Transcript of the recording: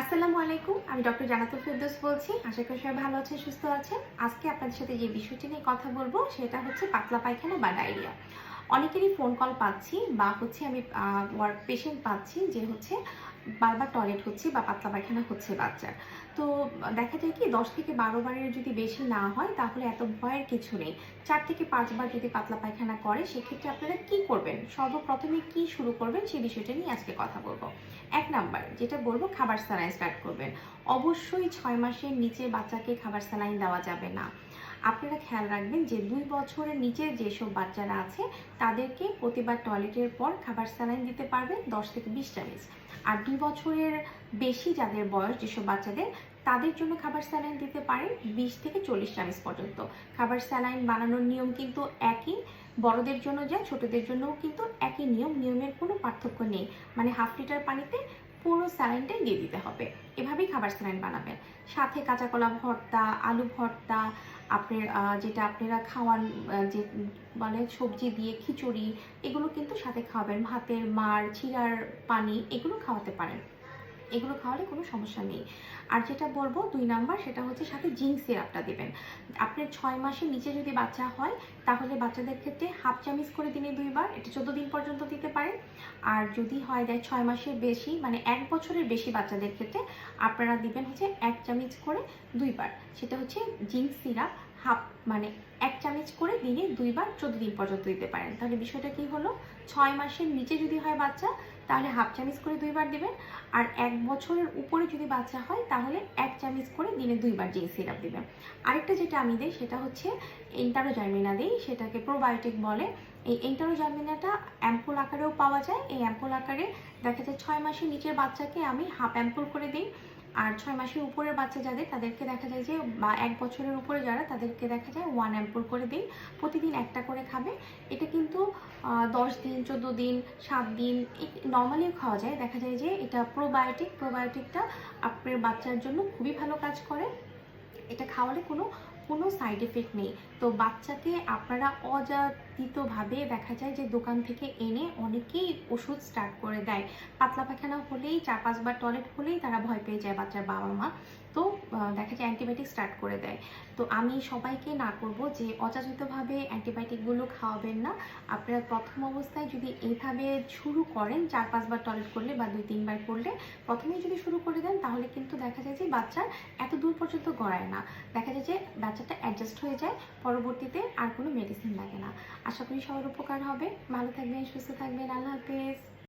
আসসালামু আলাইকুম, আমি ডক্টর জানাতুল ফেরদৌস বলছি। আশা করি সবাই ভালো আছে সুস্থ আছেন। আজকে আপনাদের সাথে যে বিষয়টি নিয়ে কথা বলব, সেটা হচ্ছে পাতলা পায়খানা বা ডায়রিয়া। অনেকেরই ফোন কল পাচ্ছি বা হচ্ছে আমি পেশেন্ট পাচ্ছি যে হচ্ছে বারবার টয়লেট হচ্ছে বা পাতলা পায়খানা হচ্ছে বাচ্চার। তো দেখা যায় কি, দশ থেকে বারো বারের যদি বেশি না হয়, তাহলে এত ভয়ের কিছু নেই। চার থেকে পাঁচবার যদি পাতলা পায়খানা করে, সেক্ষেত্রে আপনারা কি করবেন? সর্বপ্রথমে কি শুরু করবেন সেই বিষয়টা নিয়ে আজকে কথা বলব। এক নাম্বার, যেটা বলব, খাবার স্যালাইন স্টার্ট করবেন। অবশ্যই ছয় মাসের নিচে বাচ্চাকে খাবার স্যালাইন দেওয়া যাবে না। আপনারা খেয়াল রাখবেন যে দুই বছরের নিচে যেসব বাচ্চারা আছে, তাদেরকে প্রতিবার টয়লেটের পর খাবার স্যালাইন দিতে পারবেন দশ থেকে বিশ চামচ আর দুই বছরের বেশি যাদের বয়স যেসব বাচ্চাদের, তাদের জন্য খাবার স্যালাইন দিতে পারেন বিশ থেকে চল্লিশ চামচ পর্যন্ত। খাবার স্যালাইন বানানোর নিয়ম কিন্তু একই, বড়দের জন্য যা ছোটদের জন্যও কিন্তু একই নিয়ম, নিয়মের কোনো পার্থক্য নেই। মানে হাফ লিটার পানিতে পুরো স্যালাইনটাই দিয়ে দিতে হবে। এভাবেই খাবার স্যালাইন বানাবেন। সাথে কাঁচা কলা ভর্তা, আলু ভর্তা, আপনার যেটা আপনারা খাওয়ান যে মানে সবজি দিয়ে খিচুড়ি, এগুলো কিন্তু সাথে খাওয়াবেন। ভাতের মার ছিরার পানি, এগুলো খাওয়াতে পারেন। এগুলো খাওয়ালে কোনো সমস্যা নেই। আর যেটা বলব দুই নাম্বার সেটা হচ্ছে সাথে জিঙ্ক সিরাপটা দিবেন। আপনার ছয় মাসের নিচে যদি বাচ্চা হয়, তাহলে বাচ্চাদের ক্ষেত্রে হাফ চামিচ করে দিনে দুইবার, এটা চোদ্দ দিন পর্যন্ত দিতে পারেন। আর যদি হয় দেয় ছয় মাসের বেশি মানে এক বছরের বেশি বাচ্চাদের ক্ষেত্রে আপনারা দিবেন হচ্ছে এক চামচ করে দুইবার। সেটা হচ্ছে জিঙ্ক সিরাপ হাফ মানে এক চামচ করে দিনে দুইবার চোদ্দ দিন পর্যন্ত দিতে পারেন। তাহলে বিষয়টা কি হলো? ছয় মাসের নিচে যদি হয় বাচ্চা, তাহলে হাফ চামচ করে দুইবার দিবেন। আর এক বছরের উপরে যদি বাচ্চা হয়, তাহলে এক চামচ করে দিনে দুইবার জিঙ্ক সিরাপ দিবেন। আরেকটা যেটা আমি দিই, সেটা হচ্ছে এন্টারো জার্মিনা দিই। সেটাকে প্রোবায়োটিক বলে। এই এন্টারো জার্মিনাটা অ্যাম্পুল আকারেও পাওয়া যায়। এই অ্যাম্পুল আকারে দেখা যায় ছয় মাসের নিচের বাচ্চাকে আমি হাফ অ্যাম্পুল করে দিই। আর ছয় মাসের উপরের বাচ্চা যাদের, তাদেরকে দেখা যায় যে, বা এক বছরের উপরে যারা, তাদেরকে দেখা যায় ওয়ান অ্যাম্পুল করে দিই। প্রতিদিন একটা করে খাবে। এটা কিন্তু দশ দিন, চোদ্দ দিন, সাত দিন নর্মালি খাওয়া যায়। দেখা যায় যে, এটা প্রোবায়োটিক প্রোবায়োটিকটা আপনার বাচ্চার জন্য খুবই ভালো কাজ করে। এটা খাওয়ালে কোনো কোনো সাইড এফেক্ট নেই। তো বাচ্চাকে আপনারা অযাচিতভাবে দেখা যায় যে দোকান থেকে এনে অনেকেই ওষুধ স্টার্ট করে দেয়। পাতলা পায়খানা হলেই চার পাঁচবার টয়লেট হলেই তারা ভয় পেয়ে যায় বাচ্চার বাবা মা তো দেখা যায় অ্যান্টিবায়োটিক স্টার্ট করে দেয়। তো আমি সবাইকে না করব যে অযাচিতভাবে অ্যান্টিবায়োটিকগুলো খাওয়াবেন না। আপনারা প্রথম অবস্থায় যদি এইভাবে শুরু করেন চার পাঁচবার টয়লেট করলে বা দুই তিনবার করলে, প্রথমেই যদি শুরু করে দেন, তাহলে কিন্তু দেখা যায় যে বাচ্চার এত দূর পর্যন্ত গড়ায় না। দেখা যায় যে বাচ্চাটা অ্যাডজাস্ট হয়ে যায়, পরবর্তীতে আর কোনো মেডিসিন লাগে না। আশা করি সবার উপকার হবে। ভালো থাকবেন সুস্থ থাকবেন। আল্লাহ হাফেজ।